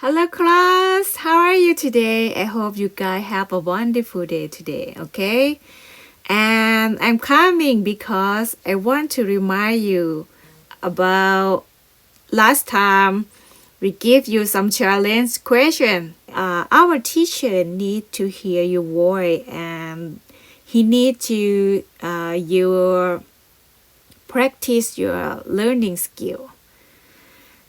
Hello class, how are you today? I hope you guys have a wonderful day today, okay? And I'm coming because I want to remind you about last time we give you some challenge question. Uh, our teacher need to hear your voice and he need to uh, your practice your learning skill.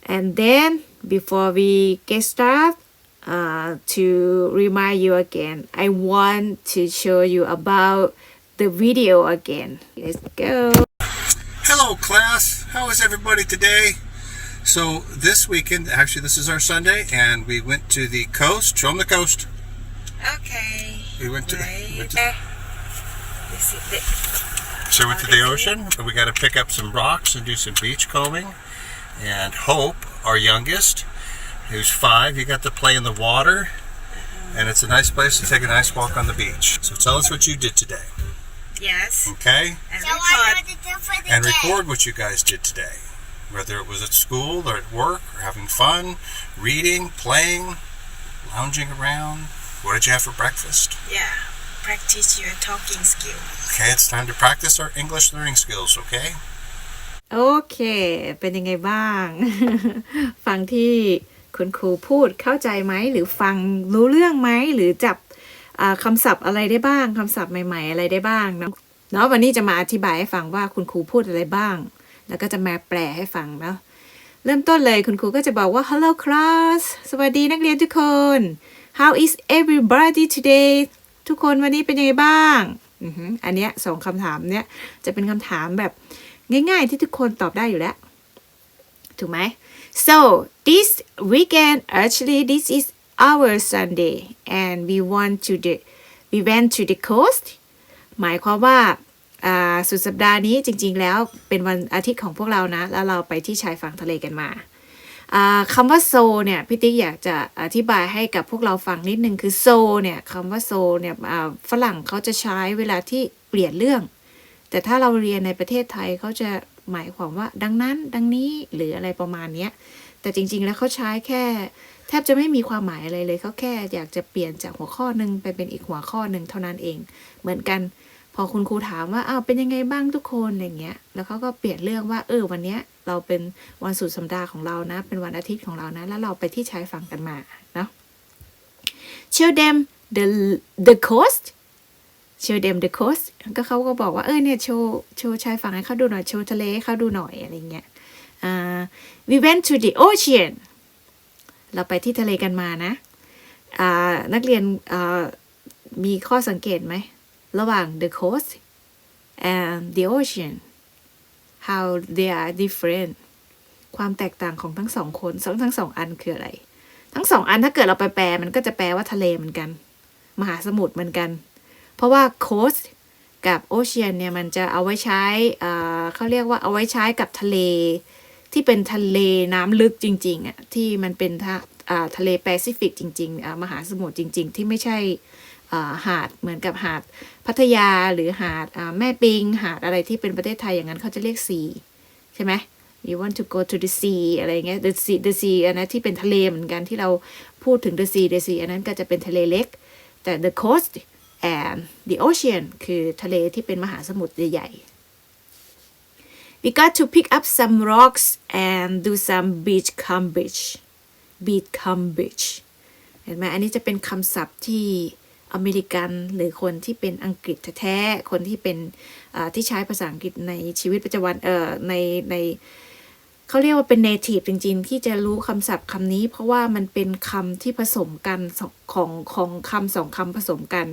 And then before we get started, uh, to remind you again, I want to show you about the video again. Let's go. Hello, class. How is everybody today? So, this weekend, actually, this is our Sunday, and we went to the coast. Show them the coast. Okay. We went to, Right went to. This is the, so we went to the ocean. We got to pick up some rocks and do some beach combing. And Hope, our youngest, who's five, he got to play in the water, and it's a nice place to take a nice walk on the beach. So, tell us what you did today, yes. okay? And So I record. know the difference for the And day. record what you guys did today, whether it was at school or at work or having fun, reading, playing, lounging around. What did you have for breakfast? Yeah. Practice your talking skill. Okay, it's time to practice our English learning skills, okay? โอเค เป็นยังไงบ้าง ฟังที่คุณครูพูดเข้าใจไหม หรือฟังรู้เรื่องไหม หรือจับคำศัพท์อะไรได้บ้างคำศัพท์ใหม่ ๆ อะไรได้บ้างเนาะเนาะวันนี้จะมาอธิบายให้ฟังว่าคุณครูพูดอะไรบ้าง แล้วก็จะมาแปลให้ฟังเนาะเริ่มต้นเลยคุณครูก็จะบอกว่า hello class สวัสดีนักเรียนทุกคน how is everybody today ทุกคนวันนี้เป็นยังไงบ้าง อันเนี้ยสองคำถามเนี้ยจะเป็นคำถามแบบ ง่ายๆ ที่ทุกคนตอบได้อยู่แล้ว ถูกไหม so this weekend actually this is our Sunday and we want to the we went to the coast หมายความว่าสุดสัปดาห์นี้จริงๆแล้วเป็นวันอาทิตย์ของพวกเรานะ แล้วเราไปที่ชายฝั่งทะเลกันมาคำว่าโซเนี่ยพี่ติ๊กอยากจะอธิบายให้กับพวกเราฟังนิดนึงคือโซเนี่ยคำว่าโซเนี่ยฝรั่งเขาจะใช้เวลาที่เปลี่ยนเรื่อง แต่ถ้าเราเรียนในประเทศไทยเขาจะหมายความว่า ดังนั้น ดังนี้หรืออะไรประมาณนี้แต่จริง ๆ แล้วเขาใช้แค่ แทบจะไม่มีความหมายอะไรเลยเขาแค่อยากจะเปลี่ยนจากหัวข้อหนึ่งไปเป็นอีกหัวข้อหนึ่งเท่านั้นเอง เหมือนกัน พอคุณครูถามว่าอ้าวเป็นยังไงบ้างทุกคนอะไรเงี้ย แล้วเขาก็เปลี่ยนเรื่องว่า เออ วันเนี้ยเราเป็นวันสุดสัปดาห์ของเรานะ เป็นวันอาทิตย์ของเรานะ แล้วเราไปที่ชายฝั่งกันมาเนาะ show them the the coast show them the coast ก็เขาก็บอกว่าเออเนี่ยโชว์โชว์ชายฝั่งให้เขาดูหน่อยโชว์ทะเลให้เขาดูหน่อยอะไรเงี้ยอ่า we went to the ocean เราไปที่ทะเลกันมานะอ่านักเรียนอ่ามีข้อสังเกตไหม ระหว่าง the coast and the ocean how they are different ความแตกต่างของทั้งสองคนสองทั้งสองอันคืออะไร ทั้งสองอันถ้าเกิดเราไปแปลมันก็จะแปลว่าทะเลเหมือนกัน มหาสมุทรเหมือนกัน เพราะว่า coast กับ ocean เนี่ยมันจะเอาไว้ใช้เขาเรียกว่าเอาไว้ใช้กับทะเล ที่เป็นทะเลน้ำลึกจริงๆอะที่มันเป็นทะทะเลแปซิฟิกจริงๆมหาสมุทรจริง ๆ ที่ไม่ใช่หาดเหมือนกับหาดพัทยาหรือหาดแม่ปิง หาดอะไรที่เป็นประเทศไทยอย่างนั้นเขาจะเรียกซีใช่ไหม you want to go to the sea อะไรเงี้ย the sea the sea อันนั้นที่เป็นทะเลเหมือนกันที่เราพูดถึง the sea the sea อันนั้นก็จะเป็นทะเลเล็ก แต่ the coast the ocean คือทะเลที่เป็นมหาสมุทรใหญ่ๆ we got to pick up some rocks and do some beach combage beach combage เห็นไหมอันนี้จะเป็นคำศัพท์ที่อเมริกันหรือคนที่เป็นอังกฤษแท้ๆคนที่เป็นที่ใช้ภาษาอังกฤษในชีวิตประจำวันเอ่อในในเขาเรียกว่าเป็น native จริงๆ ที่จะรู้คำศัพท์คำนี้ เพราะว่ามันเป็นคำที่ผสมกันของของคำสองคำผสมกัน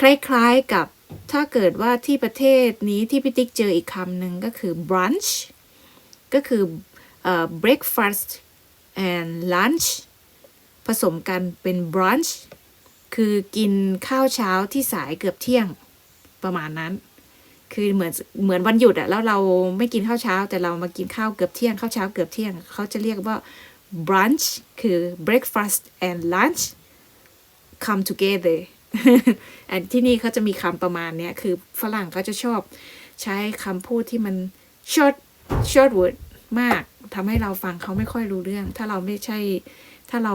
คล้ายๆกับถ้าเกิดว่าที่ประเทศนี้ที่พี่ติ๊กเจออีกคำหนึ่งก็คือ brunch ก็คือเอ่อ breakfast and lunch ผสมกันเป็น brunch คือกินข้าวเช้าที่สายเกือบเที่ยงประมาณนั้น คือเหมือนเหมือนวันหยุดอะแล้วเราไม่กินข้าวเช้า แต่เรามากินข้าวเกือบเที่ยงข้าวเช้าเกือบเที่ยง เขาจะเรียกว่า brunch คือ breakfast and lunch come together อันที่นี่เขาจะมีคำประมาณเนี้ยคือฝรั่งเขาจะชอบใช้คำพูดที่มัน short short word มากทำให้เราฟังเขาไม่ค่อยรู้เรื่อง ถ้าเราไม่ใช่ ถ้าเรา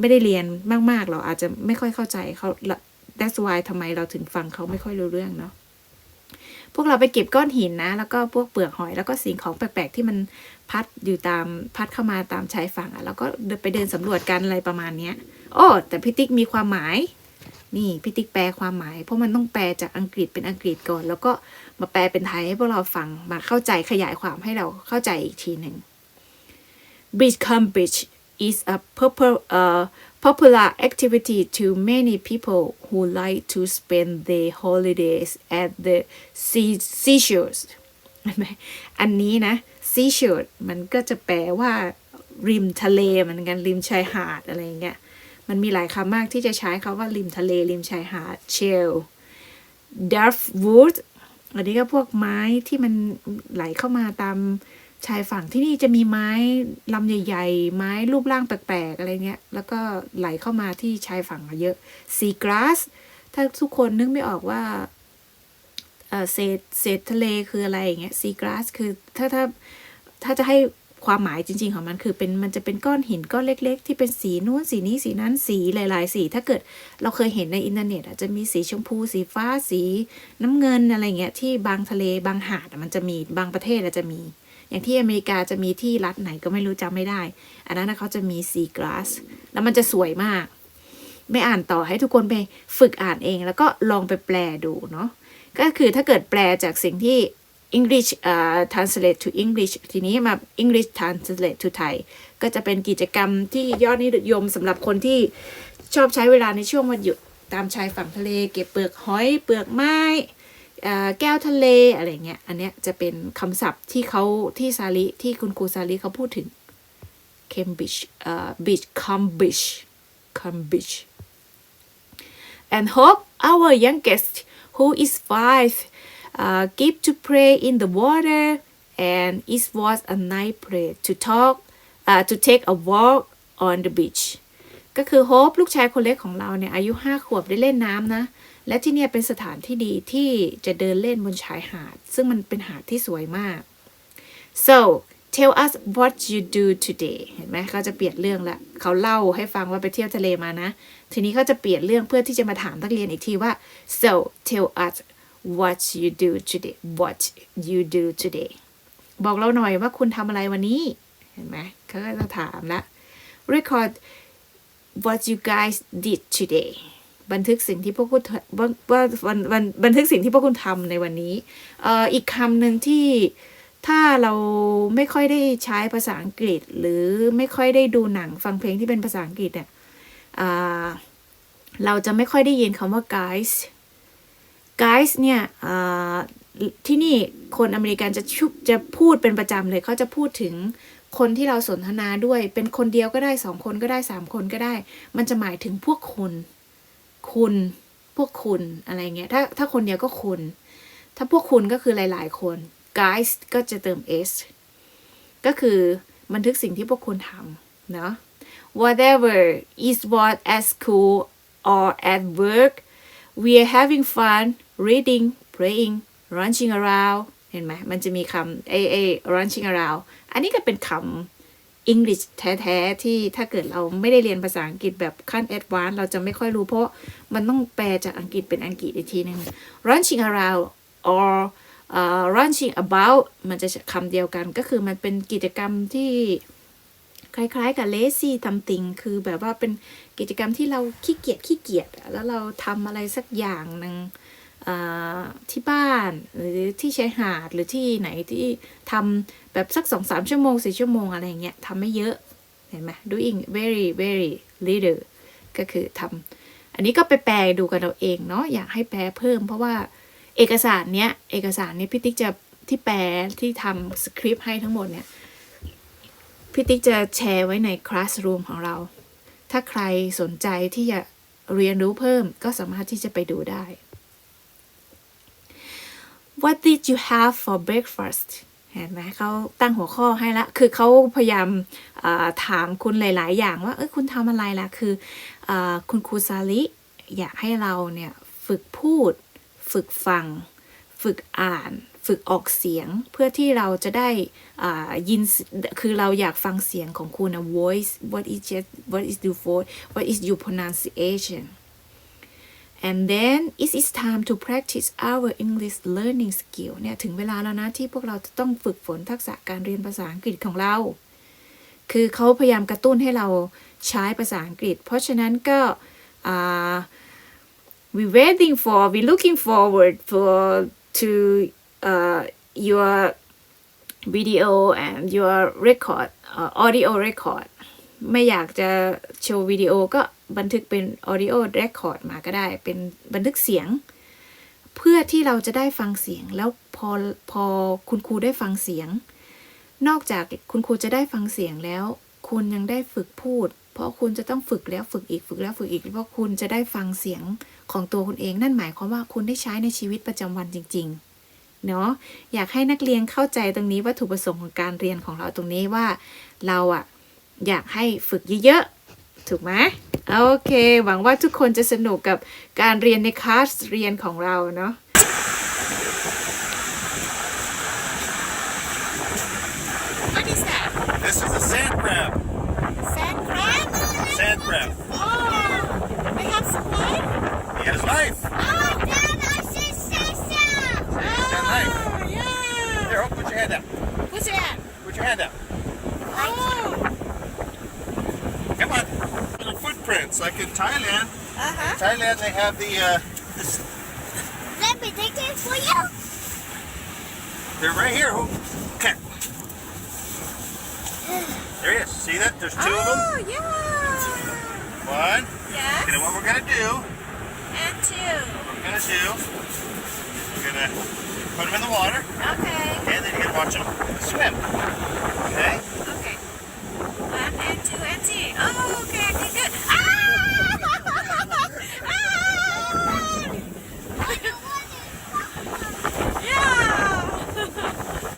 ไม่ได้เรียนมาก ๆ เราอาจจะไม่ค่อยเข้าใจเขา that's why ทำไมเราถึงฟังเขาไม่ค่อยรู้เรื่องเนาะพวกเราไปเก็บก้อนหินนะ แล้วก็พวกเปลือกหอย แล้วก็สิ่งของแปลก ๆ ที่มันพัดอยู่ตามพัดเข้ามาตามชายฝั่งอะ่ะ แล้วก็ไปเดินสำรวจกันอะไรประมาณเนี้ย โอ้ แต่พี่ติ๊กมีความหมาย นี่พี่ติ๊กแปลความหมาย เพราะมันต้องแปลจากอังกฤษเป็นอังกฤษก่อน แล้วก็มาแปลเป็นไทยให้พวกเราฟังมาเข้าใจขยายความให้เราเข้าใจอีกทีหนึ่ง Beachcombe Beach is a popular, uh, popular activity to many people who like to spend their holidays at the sea shores อันนี้นะ seashore มันก็จะแปลว่าริมทะเลเหมือนกันริมชายหาดอะไรอย่างเงี้ย มันมีหลายคำมากที่จะใช้คาว่าริมทะเล ริมชายหาด shell dwarf wood อันนี้ก็พวกไม้ที่มันไหลเข้ามาตามชายฝั่งที่นี่จะมีไม้ลำใหญ่ ๆ ไม้รูปร่างแปลก ๆ อะไรเงี้ย แล้วก็ไหลเข้ามาที่ชายฝั่งเยอะ sea grass ถ้าทุกคนนึกไม่ออกว่าเออเศษเศษทะเลคืออะไรอย่างเงี้ย sea grass คือถ้าถ้าถ้าจะให้ ความหมายจริง ๆ ของมันคือเป็นมันจะเป็นก้อนหินก้อนเล็ก ๆ ที่เป็นสีนู้นสีนี้สีนั้นสีหลาย ๆ สี ถ้าเกิดเราเคยเห็นในอินเทอร์เน็ตอะจจะมีสีชมพูสีฟ้าสีน้ำเงินอะไรเงี้ยที่บางทะเลบางหาดมันจะมีบางประเทศอะจจะมี อย่างที่อเมริกาจะมีที่รัฐไหนก็ไม่รู้จำไม่ได้ อันนั้นเขาจะมีซีก a s s แล้วมันจะสวยมาก ไม่อ่านต่อให้ทุกคนไปฝึกอ่านเอง แล้วก็ลองไปแปลดูเนาะก็คือถ้าเกิดแปลจากสิ่งที่ English เอ่อ translate to English ทีนี้มา English translate to Thai ก็จะเป็นกิจกรรมที่ยอดนิยมสำหรับคนที่ชอบใช้เวลาในช่วงวันหยุดตามชายฝั่งทะเล เก็บเปลือกหอยเปลือกไม้เอ่อแก้วทะเลอะไรเงี้ย อันเนี้ยจะเป็นคำศัพท์ที่เขาที่ซาลิที่คุณครูซาลิเขาพูดถึง Cambridge เอ่อ beach Cambridge Cambridge and hope our youngest who is five uh, give to play in the water and it was a nice place to talk uh, to take a walk on the beach ก็คือโฮปลูกชายคนเล็กของเราเนี่ยอายุห้าขวบได้เล่นน้ำนะ และที่เนี่ยเป็นสถานที่ดีที่จะเดินเล่นบนชายหาด ซึ่งมันเป็นหาดที่สวยมาก so tell us what you do today เห็นไหมเขาจะเปลี่ยนเรื่องละเขาเล่าให้ฟังว่าไปเที่ยวทะเลมานะ ทีนี้เขาจะเปลี่ยนเรื่องเพื่อที่จะมาถามนักเรียนอีกทีว่า so tell us what you do today what you do today บอกเราหน่อยว่าคุณทำอะไรวันนี้ เห็นไหมเขาก็จะถามละ record what you guys did today บันทึกสิ่งที่พวกคุณว่าวันวันบันทึกสิ่งที่พวกคุณทำในวันนี้เอ่ออีกคำหนึ่งที่ถ้าเราไม่ค่อยได้ใช้ภาษาอังกฤษ หรือไม่ค่อยได้ดูหนังฟังเพลงที่เป็นภาษาอังกฤษเนี่ยเราจะไม่ค่อยได้ยินคำว่า guys guys เนี่ยที่นี่คนอเมริกันจะชุบจะพูดเป็นประจำเลยเขาจะพูดถึงคนที่เราสนทนาด้วย เป็นคนเดียวก็ได้สองคนก็ได้สามคนก็ได้ มันจะหมายถึงพวกคุณ คุณ พวกคุณอะไรเงี้ย ถ้าถ้าคนเดียวก็คุณ ถ้าพวกคุณก็คือหลาย ๆ คน guys ก็จะเติม s ก็คือบันทึกสิ่งที่พวกคุณทำเนาะ whatever is what at school or at work we are having fun reading playing running around เห็นไหมมันจะมีคำเอเอ running around อันนี้ก็เป็นคำ English แท้ๆ ที่ถ้าเกิดเราไม่ได้เรียนภาษาอังกฤษแบบขั้น advanced เราจะไม่ค่อยรู้เพราะมันต้องแปลจากอังกฤษเป็นอังกฤษอีกทีหนึง running around or uh, running about มันจะคำเดียวกันก็คือมันเป็นกิจกรรมที่คล้ายๆ กับ lazy something คือแบบว่าเป็นกิจกรรมที่เราขี้เกียจขี้เกียจแล้วเราทำอะไรสักอย่างหนึ่ง ที่บ้านหรือที่ชายหาดหรือที่ไหนที่ทำแบบสักสองสามชั่วโมงสี่ชั่วโมงอะไรอย่างเงี้ยทำไม่เยอะเห็นไหม doing very very little ก็คือทำอันนี้ก็ไปแปลดูกันเราเองเนาะอยากให้แปลเพิ่ม เพราะว่าเอกสารเนี้ยเอกสารนี้พี่ติ๊กจะที่แปลที่ทำสคริปต์ให้ทั้งหมดเนี่ยพี่ติ๊กจะแชร์ไว้ใน Classroom ของเรา ถ้าใครสนใจที่จะเรียนรู้เพิ่มก็สามารถที่จะไปดูได้ What did you have for breakfast เห็นไหมเขาตั้งหัวข้อให้ละ คือเขาพยายามถามคุณหลาย ๆ อย่างว่า เอ้ยคุณทำอะไรล่ะ คืออคุณครูซาลิอยากให้เราเนี่ยฝึกพูด ฝึกฟัง ฝึกอ่าน ฝึกออกเสียง เพื่อที่เราจะได้อ่ายิน คือเราอยากฟังเสียงของคุณนะ voice what is just what is your voice what is your pronunciation and then it is time to practice our English learning skill เนี่ยถึงเวลาแล้วนะที่พวกเราจะต้องฝึกฝนทักษะการเรียนภาษาอังกฤษของเรา คือเขาพยายามกระตุ้นให้เราใช้ภาษาอังกฤษ เพราะฉะนั้นก็อ่า we waiting for we looking forward for to uh, your video and your record uh, audio record ไม่อยากจะโชว์วิดีโอก็ บันทึกเป็น audio record มาก็ได้ เป็นบันทึกเสียง เพื่อที่เราจะได้ฟังเสียง แล้วพอพอคุณครูได้ฟังเสียง นอกจากคุณครูจะได้ฟังเสียงแล้ว คุณยังได้ฝึกพูด เพราะคุณจะต้องฝึกแล้วฝึกอีกฝึกแล้วฝึกอีกเพราะคุณจะได้ฟังเสียงของตัวคุณเอง นั่นหมายความว่าคุณได้ใช้ในชีวิตประจำวันจริง ๆ เนาะอยากให้นักเรียนเข้าใจตรงนี้วัตถุประสงค์ของการเรียนของเราตรงนี้ว่าเราอะอยากให้ฝึกเยอะๆถูกไหม โอเค หวังว่าทุกคนจะสนุกกับการเรียนในคลาสเรียนของเราเนาะ What is that? This is a sand crab. Sand crab? Sand crab. Oh, they have some life? He has life. Oh, Dad, I see Sasha! got life. Oh, yeah. Here, oh, put your hand up. What's that? Put your hand up. Oh, Come on. Footprints, like in Thailand. uh-huh. Thailand, they have the. Uh, Let me take it for you. they're right here. Oh, Okay. There he is. See that? There's two of them. Oh, yeah. One. Yes. And then what we're gonna do? And two. What we're gonna do? We're gonna put them in the water, Okay. and then you're gonna watch them swim. Okay. Okay. One and two and